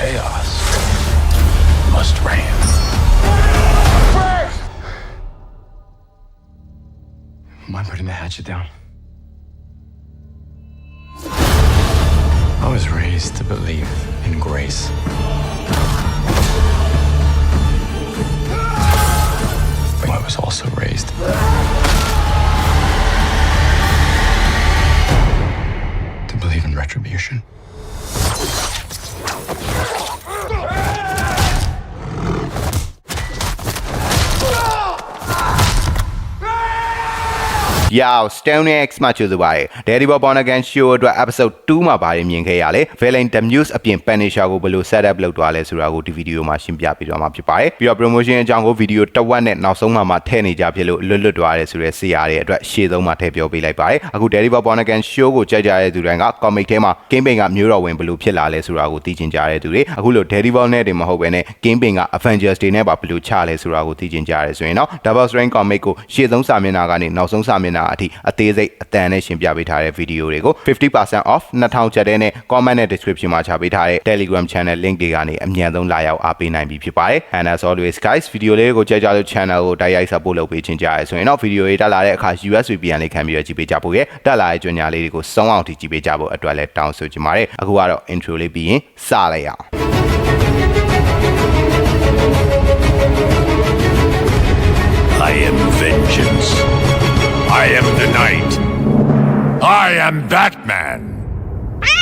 Chaos must reign. Mind putting the hatchet down? I was raised to believe in grace. But I was also raised to believe in retribution. ယော Stone X မှာချူဆိုပါတယ် Daddy Bob Born Again Show အတွက် episode 2မှာပါတယ်မြင်ခဲ့ရလေ Villain The Muse အပြင် Punisher ကိုဘယ်လို setup လုပ်သွားလဲဆိုတာကိုဒီဗီဒီယိုမှာရှင်းပြပေးသွားမှာဖြစ်ပါတယ်ပြီးတော့ promotion အကြောင်းကိုဗီဒီယိုတစ်ဝက်နဲ့နောက်ဆုံးမှာမှထည့်နေကြဖြစ်လို့လွတ်လွတ်သွားတယ်ဆိုတဲ့ဆရာတွေအတွက်ရှေ့ဆုံးမှာထည့်ပြောပေးလိုက်ပါတယ်အခု Daddy Bob Born Again Show ကိုကြိုက်ကြတဲ့သူတိုင်းက comic ထဲမှာ King Pin ကမျိုးတော်ဝင်ဘယ်လိုဖြစ်လာလဲဆိုတာကိုသိချင်ကြတဲ့သူတွေအခုလို Daddy Bob နဲ့တွေမဟုတ်ဘဲနဲ့ King Pin က Avengers တွေနဲ့ပါဘယ်လိုချလဲဆိုတာကိုသိချင်ကြရဲဆိုရင်တော့ Double Strange Comic ကိုရှေ့ဆုံးစာမျက်နှာကနေနောက်ဆုံးစာမျက်နှာအထိအသေးစိတ်အတန်နဲ့ရှင်းပြပေးထားတဲ့ဗီဒီယိုတွေကို50% off 2000ကျပ်တဲ့နဲ့ comment နဲ့ description မှာချပေးထားတဲ့ Telegram channel link တွေကနေအမြန်ဆုံးလာရောက်အားပေးနိုင်ပြီဖြစ်ပါတယ်။ And as always guys ဗီဒီယိုလေးကိုကြိုက်ကြလို့ channel ကိုတိုက်ရိုက် support လုပ်ပေးခြင်းကြရဲဆိုရင်တော့ဗီဒီယိုရေးတက်လာတဲ့အခါ US VPN လေးခံပြီးတော့ကြည့်ပေးကြဖို့ရဲ့တက်လာတဲ့ကြွညာလေးတွေကိုစုံအောင်ထိကြည့်ပေးကြဖို့အတွက်လည်းတောင်းဆိုချင်ပါတယ်။အခုကတော့ intro လေးပြီးရင်စလိုက်ရအောင် I am vengeance. I am the night. I am Batman.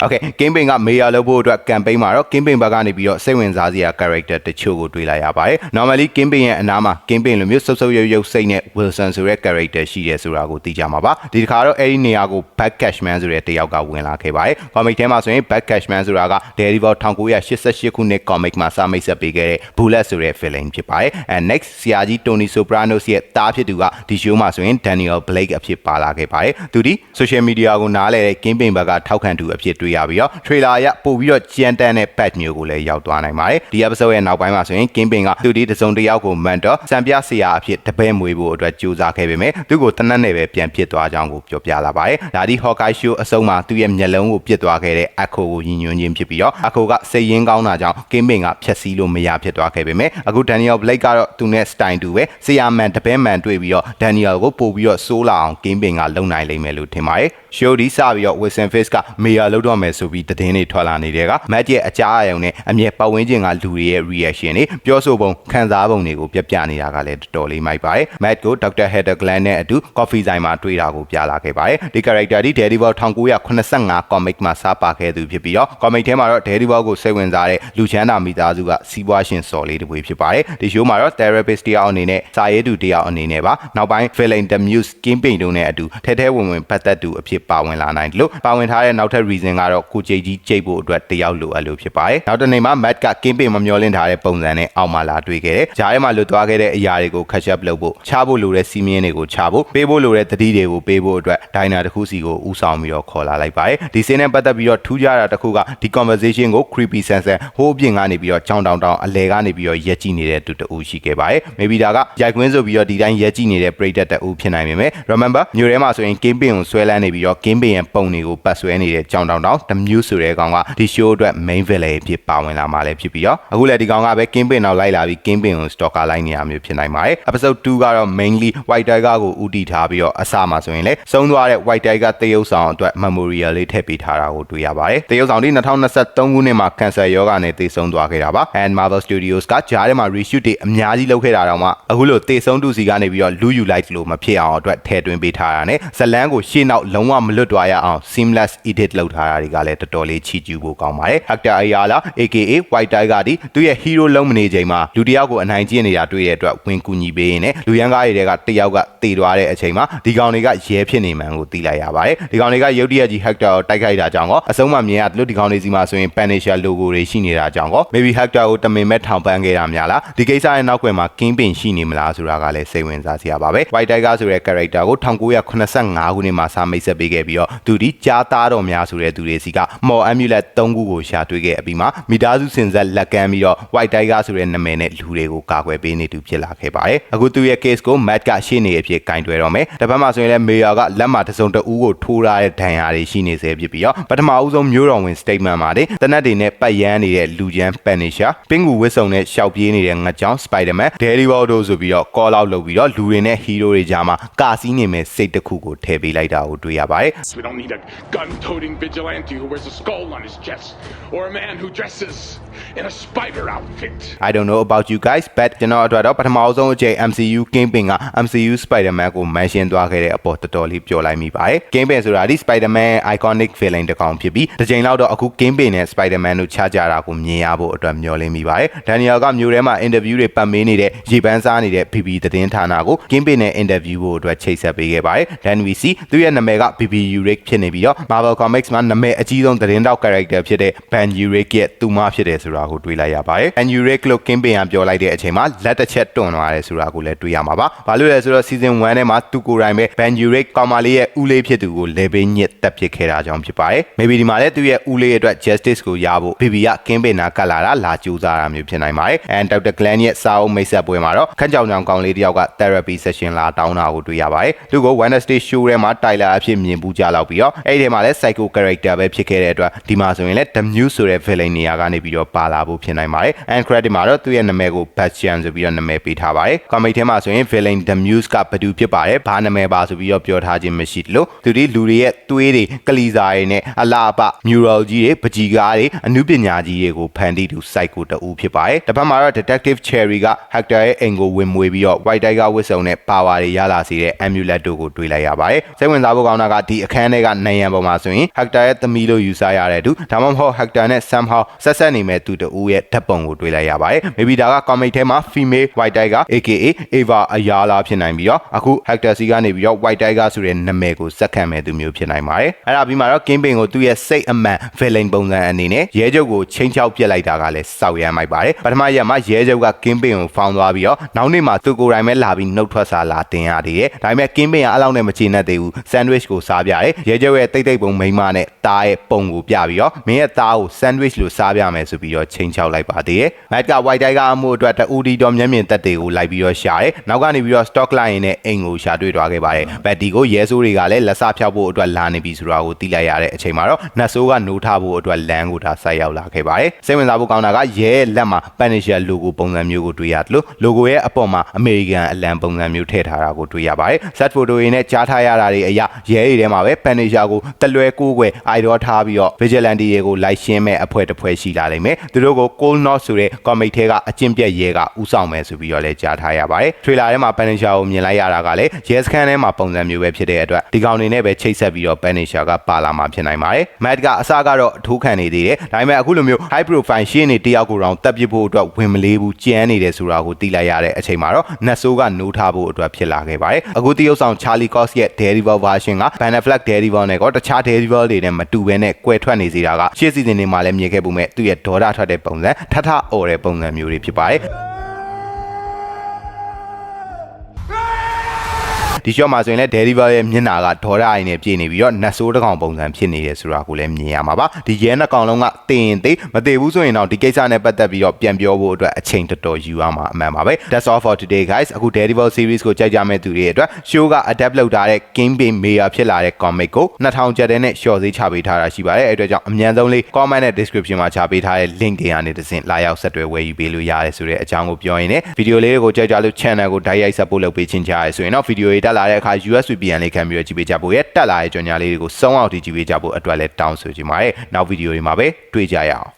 Okay Game Pin ကမေယာလုပ်ဖို့အတွက် campaign မှာတော့ Game Pin ဘက်ကနေပြီးတော့စိတ်ဝင်စားစရာ character တချို့ကိုတွေးလိုက်ရပါတယ်။ Normally Game Pin ရဲ့အနားမှာ Game Pin လိုမျိုးစုပ်စုပ်ရုပ်ရုပ်စိတ်နဲ့ Wilson ဆိုတဲ့ character ရှိတယ်ဆိုတာကိုသိကြမှာပါ။ဒီတစ်ခါတော့အဲ့ဒီနေရာကို Back Cashman ဆိုတဲ့တယောက်ကဝင်လာခဲ့ပါတယ်။ comic ထဲမှာဆိုရင် Back Cashman ဆိုတာက Daredevil 1988ခုနှစ် comic မှာစမိတ်ဆက်ပေးခဲ့တဲ့ Bullet ဆိုတဲ့ villain ဖြစ်ပါတယ်။ And next ဆရာကြီး Tony Sopranos ရဲ့တားဖြစ်သူကဒီ show မှာဆိုရင် Daniel Blake အဖြစ်ပါလာခဲ့ပါတယ်။သူဒီ social media ကိုနားလဲတဲ့ Game Pin ဘက်ကထောက်ခံသူအဖြစ်တွေ့ရပြီးတော့ trailer အရပို့ပြီးတော့ကြမ်းတမ်းတဲ့ patch မျိုးကိုလည်းရောက်သွားနိုင်ပါတယ်။ဒီ episode ရဲ့နောက်ပိုင်းမှာဆိုရင် Game Pin ကသူဒီတစုံတစ်ယောက်ကို mentor စံပြဆရာအဖြစ်တပည့်မွေးဖို့အတွက်ကြိုးစားခဲ့ပေမဲ့သူ့ကိုတနတ်နဲ့ပဲပြန်ဖြစ်သွားကြောင်းကိုပြောပြလာပါတယ်။ဒါဒီ Hawkeye show အဆုံးမှာသူ့ရဲ့မျက်လုံးကိုပြစ်သွားခဲ့တဲ့ Echo ကိုညှဉ်းညွန်းခြင်းဖြစ်ပြီးတော့ Echo ကစိတ်ရင်းကောင်းတာကြောင့် Game Pin ကဖျက်ဆီးလို့မရဖြစ်သွားခဲ့ပေမဲ့အခု Daniel Blake ကတော့သူနဲ့ style တူပဲဆရာမန်တပည့်မန်တွေ့ပြီးတော့ Daniel ကိုပို့ပြီးတော့စိုးလာအောင် Game Pin ကလုံနိုင်လိမ့်မယ်လို့ထင်ပါတယ်။ show ဒီစပြီးတော့ Wilson Fisk ကမေယာလောက်တော့မယ်ဆိုပြီးသတင်းတွေထွက်လာနေတဲ့က Matt ရဲ့အကြားအယုံနဲ့အမြဲပတ်ဝန်းကျင်ကလူတွေရဲ့ reaction တွေပြောဆိုပုံခံစားပုံတွေကိုပြပြနေတာကလည်းတော်တော်လေးမိုက်ပါတယ်။ Matt ကို Dr. Heather Glenn နဲ့အတူ coffee ဆိုင်မှာတွေ့တာကိုပြလာခဲ့ပါတယ်။ဒီ character ဒီ Daredevil 1985 comic မှာစပါခဲ့သူဖြစ်ပြီးတော့ comic ထဲမှာတော့ Daredevil ကိုစိတ်ဝင်စားတဲ့လူချမ်းသာမိသားစုကစီးပွားရှင်စော်လေးတစ်ပွေဖြစ်ပါတယ်။ဒီ show မှာတော့ therapist တယောက်အနေနဲ့စာရေးသူတယောက်အနေနဲ့ပါနောက်ပိုင်း villain the muse Kingpin တို့နဲ့အတူထဲထဲဝင်ဝင်ပတ်သက်သူအဖြစ်ပါဝင်လာနိုင်တယ်လို့ပါဝင်ထားတဲ့နောက်ထပ် reason ကတော့ကိုကြိတ်ကြီးကြိတ်ဖို့အတွက်တယောက်လိုအပ်လို့ဖြစ်ပါတယ်။နောက်တစ်နေ့မှာ Matt က Kingpin မမျောလင့်ထားတဲ့ပုံစံနဲ့အောက်မှာလာတွေ့ခဲ့တယ်။ဂျားထဲမှာလွတ်သွားခဲ့တဲ့အရာတွေကို catch up လုပ်ဖို့ချဖို့လိုတဲ့စီးမင်းတွေကိုချဖို့ပေးဖို့လိုတဲ့သတိတွေကိုပေးဖို့အတွက်ဒိုင်နာတစ်ခုစီကိုဥဆောင်ပြီးတော့ခေါ်လာလိုက်ပါတယ်။ဒီစင်းနဲ့ပတ်သက်ပြီးတော့ထူးခြားတာတစ်ခုကဒီ conversation ကို creepy sense ဟိုးအပြင်ကနေပြီးတော့ကြောင်တောင်တောင်အလဲကနေပြီးတော့ရက်ကြည့်နေတဲ့သူတူရှိခဲ့ပါတယ်။ maybe ဒါကရိုက်ခွင်းဆိုပြီးတော့ဒီတိုင်းရက်ကြည့်နေတဲ့ပရိသတ်တူဖြစ်နိုင်ပေမဲ့ remember မျိုးထဲမှာဆိုရင် game pin ကိုဆွဲလန်းနေပြီးတော့ game pin ရဲ့ပုံတွေကိုပတ်ဆွဲနေတဲ့ကြောင်တောင်တောင် the muse ဆိုတဲ့ကောင်ကဒီ show အတွက် main villain ဖြစ်ပါဝင်လာမှာလည်းဖြစ်ပြီးတော့အခုလည်းဒီကောင်ကပဲ game pin နောက်လိုက်လာပြီး game pin ကို stalker လိုက်နေရမျိုးဖြစ်နိုင်ပါတယ် episode 2ကတော့ mainly white tiger ကိုဦးတည်ထားပြီးတော့အစမှာဆိုရင်လေဆုံးသွားတဲ့ white tiger တရုပ်ဆောင်အတွက် memorial လေးထည့်ပေးထားတာကိုတွေ့ရပါတယ်တရုပ်ဆောင်ဒီ2023ခုနှစ်မှာ cancer ရောဂါနဲ့သေဆုံးသွားခဲ့တာပါ and Marvel Studios ကဂျားထဲမှာ reshoot တွေအများကြီးလုပ်ခဲ့တာတော့မှအခုလိုသေဆုံးသူစီကနေပြီးတော့လူယူလိုက်လို့မဖြစ်အောင်အတွက်ထည့်သွင်းပေးထားတာ ਨੇ ဇလန်းကိုရှေ့နောက်လုံးဝမလွတ်သွားရအောင် seamless edit လုပ်ထားတာတွေကလည်းတော်တော်လေးချီကျူးဖို့ကောင်းပါတယ် Hector Ayala aka White Tiger ဒီသူရဲ့ hero လုံးမနေချိန်မှာလူတစ်ယောက်ကိုအနိုင်ကျင့်နေတာတွေ့တဲ့အတွက်ဝင်ကူညီပေးရင်းနဲ့လူရန်ကားတွေကတယောက်ကတေသွားတဲ့အချိန်မှာဒီကောင်တွေကရဲဖြစ်နေမှန်းကိုသိလိုက်ရပါတယ်ဒီကောင်တွေကရုတ်တရက်ကြီး Hector ကိုတိုက်ခိုက်တာကြောင့်ကောအဆုံးမမြင်ရလို့ဒီကောင်တွေစီမှာဆိုရင် Punisher logo တွေရှိနေတာကြောင့်ကော maybe Hector ကိုတမင်မဲ့ထောင်ပန်းခဲ့တာများလားဒီကိစ္စရဲ့နောက်ွယ်မှာ Kingpin ရှိနေမလားဆိုတာကလည်းစိတ်ဝင်စားစရာပါပဲ White Tiger ဆိုတဲ့ character ကို1985ခုနှစ်မှာစာမိတ်ဆက်ပေးခဲ့ပြီးတော့သူဒီကြားသားတော်များဆိုတဲ့သူသူတွေစီကမော် amulet 3ခုကိုရှာတွေ့ခဲ့အပြီးမှာမိသားစုစင်ဆက်လက်ကမ်းပြီးတော့ white tiger ဆိုတဲ့နာမည်နဲ့လူတွေကိုကာကွယ်ပေးနေသူဖြစ်လာခဲ့ပါတယ်အခုသူရဲ့ case ကို Matt ကရှေ့နေအဖြစ်ကင်တွယ်တော့မယ်တစ်ဖက်မှာဆိုရင်လည်း mayor ကလက်မှာတစ်စုံတစ်ဦးကိုထိုးထားတဲ့ဒဏ်ရာတွေရှိနေစေဖြစ်ပြီးတော့ပထမဦးဆုံးမျိုးတော်ဝင် statement မှာတည်းတနက်တွေနဲ့ပတ်ရမ်းနေတဲ့လူချမ်း Punisher ပင်ကူဝစ်စုံနဲ့ရှောက်ပြေးနေတဲ့ငကြောင်း Spider-Man Daredevil တို့ဆိုပြီးတော့ call out လုပ်ပြီးတော့လူတွေနဲ့ hero တွေကြားမှာကာစီးနေမဲ့စိတ်တစ်ခုကိုထည့်ပေးလိုက်တာကိုတွေ့ရပါတယ် We don't need a gun-toting vigilante who wears a skull on his chest, or a man who dresses in a spider outfit. I don't know about you guys but ကျွန်တော်အတွက်တော့ပထမအဆုံးအချိန် MCU Kingpin က MCU Spider-Man ကို mention သွားခဲ့တဲ့အပေါ်တော်တော်လေးပြောလိုက်မိပါတယ်။ Kingpin ဆိုတာဒီ Spider-Man iconic villain တစ်ကောင်ဖြစ်ပြီးတစ်ချိန်လောက်တော့အခု Kingpin နဲ့ Spider-Man တို့ခြားကြတာကိုမြင်ရဖို့အတွက်မျှော်လင့်မိပါတယ်။ Daniel ကမျိုးထဲမှာ interview တွေပတ်မေးနေတဲ့ရေပန်းစားနေတဲ့ BB သတင်းဌာနကို Kingpin နဲ့ interview ဖို့အတွက်ချိတ်ဆက်ပေးခဲ့ပါတယ်။ Dan VC သူ့ရဲ့နာမည်က BB Urich ဖြစ်နေပြီးတော့ Marvel Comics မှာနာမည်အကြီးဆုံးသတင်းတောက် character ဖြစ်တဲ့ Ben Urich ရဲ့သူမဖြစ်တယ်ဆိုတာကိုတွေ့လိုက်ရပါတယ်။ Ben Urich လို့ Kingpin ကပြောလိုက်တဲ့အချိန်မှာလက်တစ်ချက်တွန့်သွားတယ်ဆိုတာကိုလည်းတွေ့ရမှာပါ။ဘာလို့လဲဆိုတော့ season 1ထဲမှာသူကိုယ်တိုင်ပဲ Ben Urich ကောင်မလေးရဲ့ဦးလေးဖြစ်သူကိုလေဘေးညစ်တက်ပစ်ခဲ့တာကြောင့်ဖြစ်ပါတယ်။ maybe ဒီမှာလည်းသူ့ရဲ့ဦးလေးအတွက် justice ကိုရဖို့ BB က Kingpin နာကတ်လာတာလာကြိုးစားတာမျိုးဖြစ်နိုင်ပါတယ်။ and Dr. Glenn ရဲ့စာအုပ်မိတ်ဆက်ပွဲမှာတော့ခက်ကြောင်ကြောင်ကောင်လေးတယောက်က therapy session လာတောင်းတာကိုတွေ့ရပါတယ်။သူကို Wednesday show ထဲမှာ Tyler အဖြစ်မြင်ပူးကြလောက်ပြီးတော့အဲ့ဒီထဲမှာလည်း psycho character ပဲဖြစ်ခဲ့တဲ့အတွက်ဒီမှာဆိုရင်လည်း The Muse ဆိုတဲ့ villain နေရာကနေပြီးတော့ပါလာဖို့ဖြစ်နိုင်ပါတယ်။ and credit မှာတော့သူ့ရဲ့နာမည်ကို Bastian ဆိုပြီးတော့နာမည်ပေးထားပါတယ်။ comic ထဲမှာဆိုရင် villain The Muse ကဘယ်သူဖြစ်ပါတယ်။ဘာနာမည်ပါဆိုပြီးတော့ပြောထားခြင်းမရှိလို့သူဒီလူတွေရဲ့သွေးတွေကလီစာတွေနဲ့အလားအပ mural ကြီးတွေပကြီးကားတွေအမှုပညာကြီးတွေကိုဖန်တီးသူ psycho တဦးဖြစ်ပါတယ်။တစ်ဖက်မှာတော့ detective Cherry က Hector ရဲ့အိမ်ကိုဝင်မွေပြီးတော့ White Tiger ဝစ်စုံနဲ့ power တွေရလာစေတဲ့ amulet တို့ကိုတွေ့လိုက်ရပါတယ်။စိတ်ဝင်စားဖို့ကောင်းတာကဒီအခန်းထဲကနိုင်ရန်ပေါ်မှာဆိုရင် Hector ရဲ့သမီးလို့ယူဆရတဲ့သူဒါမှမဟုတ် Hector နဲ့ somehow ဆက်ဆက်နေမဲ့သူတဦးရဲ့ဓာတ်ပုံကိုတွေ့လိုက်ရပါတယ်။ maybe ဒါက comic ထဲမှာ female White Tiger aka Ava Ayala ဖြစ်နိုင်ပြီးတော့အခု Hector စီကနေပြီးတော့ White Tiger ဆိုတဲ့နာမည်ကိုစက္ကန့်မဲ့သူမျိုးဖြစ်နိုင်ပါတယ်။အဲ့ဒါပြီးမှတော့ Kingpin ကိုသူ့ရဲ့စိတ်အမှန် villain ပုံစံအနေနဲ့ရဲချုပ်ကိုချင်းချောက်ပြစ်လိုက်တာကလည်းစောက်ရမ်းမိုက်ပါတယ်။ပထမရက်မှာရဲချုပ်က Kingpin ကိုဖောင်းသွားပြီးတော့နောက်နေ့မှာသူကိုယ်တိုင်ပဲလာပြီးနှုတ်ထွက်စာလာတင်ရသေးတယ်။ဒါပေမဲ့ Kingpin ကအဲ့လောက်နဲ့မချေနဲ့သေးဘူး sandwich ကိုစားပြတယ်။ရဲချုပ်ရဲ့တိတ်တိတ်ပုံမိန်းမနဲ့ တားရဲ့ပုံကိုပြပြီးတော့မင်းရဲ့သားကို sandwich လို့စားပြမယ်ဆိုပြီးတော့ချင်းချောက်လိုက်ပါသေးတယ်။ Matt က White Tiger အမှုအတွက်တူဒီတော်မျက်မြင်သက်တွေကိုလိုက်ပြီးတော့ရှာတယ်။နောက်ကနေပြီးတော့ stock line နဲ့အိမ်ကိုရှာတွေ့သွားခဲ့ပါတယ်။ဘက်ဒီကိုရဲဆိုးတွေကလည်းလက်စဖျောက်ဖို့အတွက်လာနေပြီဆိုတာကိုသိလိုက်ရတဲ့အချိန်မှာတော့နတ်ဆိုးကနိုးထဖို့အတွက်လမ်းကိုဒါဆိုက်ရောက်လာခဲ့ပါတယ်။စိတ်ဝင်စားဖို့ကောင်းတာကရဲရဲ့လက်မှာ Punisher logo ပုံစံမျိုးကိုတွေ့ရတယ်လို့ logo ရဲ့အပေါ်မှာ American အလံပုံစံမျိုးထည့်ထားတာကိုတွေ့ရပါတယ်။ set photo တွေနဲ့ကြားထားရတာတွေအရာရဲတွေထဲမှာပဲ Punisher ကိုတလွဲကိုးကွယ် idol ထားပြီးတော့ vigilante တွေကိုလိုက်ရှင်းမဲ့အဖွဲ့တစ်ဖွဲ့ရှိလာလိမ့်မယ်။သူတို့ကို Cold North ဆိုတဲ့ comic ထဲကအကျင့်ပြက်ရဲကဥဆောင်မယ်ဆိုပြီးတော့လည်းကြားထားရပါတယ်။ trailer ထဲမှာ Punisher ကိုမြင်လိုက်ရတာကလည်းရဲစခန်းထဲမှာပုံစံမျိုးပဲဖြစ်တဲ့အတွက်ဒီကောင်တွေနဲ့ပဲချိတ်ဆက်ပြီးတော့ Punisher ကပါလာမှာဖြစ်နိုင်ပါတယ်။ Matt ကအစကတော့အထိုးခံနေသေးတယ်။ဒါပေမဲ့အခုလိုမျိုး high profile ရှင်းနေတယောက်ကိုတောင်တက်ပစ်ဖို့အတွက်ဝင်မလေးဘူးကြမ်းနေတယ်ဆိုတာကိုသိလိုက်ရတဲ့အချိန်မှာတော့နတ်ဆိုးကနိုးထားဖို့အတွက်ဖြစ်လာခဲ့ပါတယ်။အခုတရုတ်ဆောင် Charlie Cox ရဲ့ Daredevil version က Ben Affleck Daredevil နဲ့ကောတခြား Daredevil တွေနဲ့မတူဘဲနဲ့ကွဲထွက်နေစေတာကရှေ့စီစဉ်တွေမှာလည်းမြင်ခဲ့ပုံမဲ့သူ့ရဲ့ဒေါ်တာထွက်တဲ့ပုံစံထထအော်တဲ့ပုံစံမျိုးတွေဖြစ်ပါတယ်။ ဒီ shot မှာဆိုရင်လည်း Daredevil ရဲ့မျက်နှာကဒေါ်ရအိုင်နဲ့ပြည့်နေပြီးတော့နတ်ဆိုးတစ်ကောင်ပုံစံဖြစ်နေတယ်ဆိုတာကိုလည်းမြင်ရမှာပါဒီရဲနှစ်ကောင်လုံးကတင်ရင်သိမတည်ဘူးဆိုရင်တော့ဒီကိစ္စနဲ့ပတ်သက်ပြီးတော့ပြန်ပြောဖို့အတွက်အချိန်တော်တော်ယူရမှာအမှန်ပါပဲ That's all for today guys အခု Daredevil series ကိုကြိုက်ကြမဲ့သူတွေအတွက် show က adapt လုပ်ထားတဲ့ Kingpin Mayor ဖြစ်လာတဲ့ comic ကို2000ကျပ်တဲ့နဲ့ short သေးချပေးထားတာရှိပါတယ်အဲ့အတွက်ကြောင့်အမြန်ဆုံးလေး comment နဲ့ description မှာချပေးထားတဲ့ link တွေကနေတစ်ဆင့်လာရောက်ဆက်သွယ်ဝယ်ယူပေးလို့ရတယ်ဆိုတဲ့အကြောင်းကိုပြောရင်းနဲ့ video လေးတွေကိုကြိုက်ကြလို့ channel ကို direct support လုပ်ပေးချင်ကြရဆိုရင်တော့ video တွေတက်လာတဲ့အခါ US VPN လေးခံပြီးတော့ကြည့်ပေးကြဖို့ရဲ့တက်လာတဲ့ကြော်ညာလေးတွေကိုစုံအောင်ကြည့်ပေးကြဖို့အတွက်လည်းတောင်းဆိုချင်ပါတယ်နောက် video တွေမှာပဲတွေ့ကြရအောင်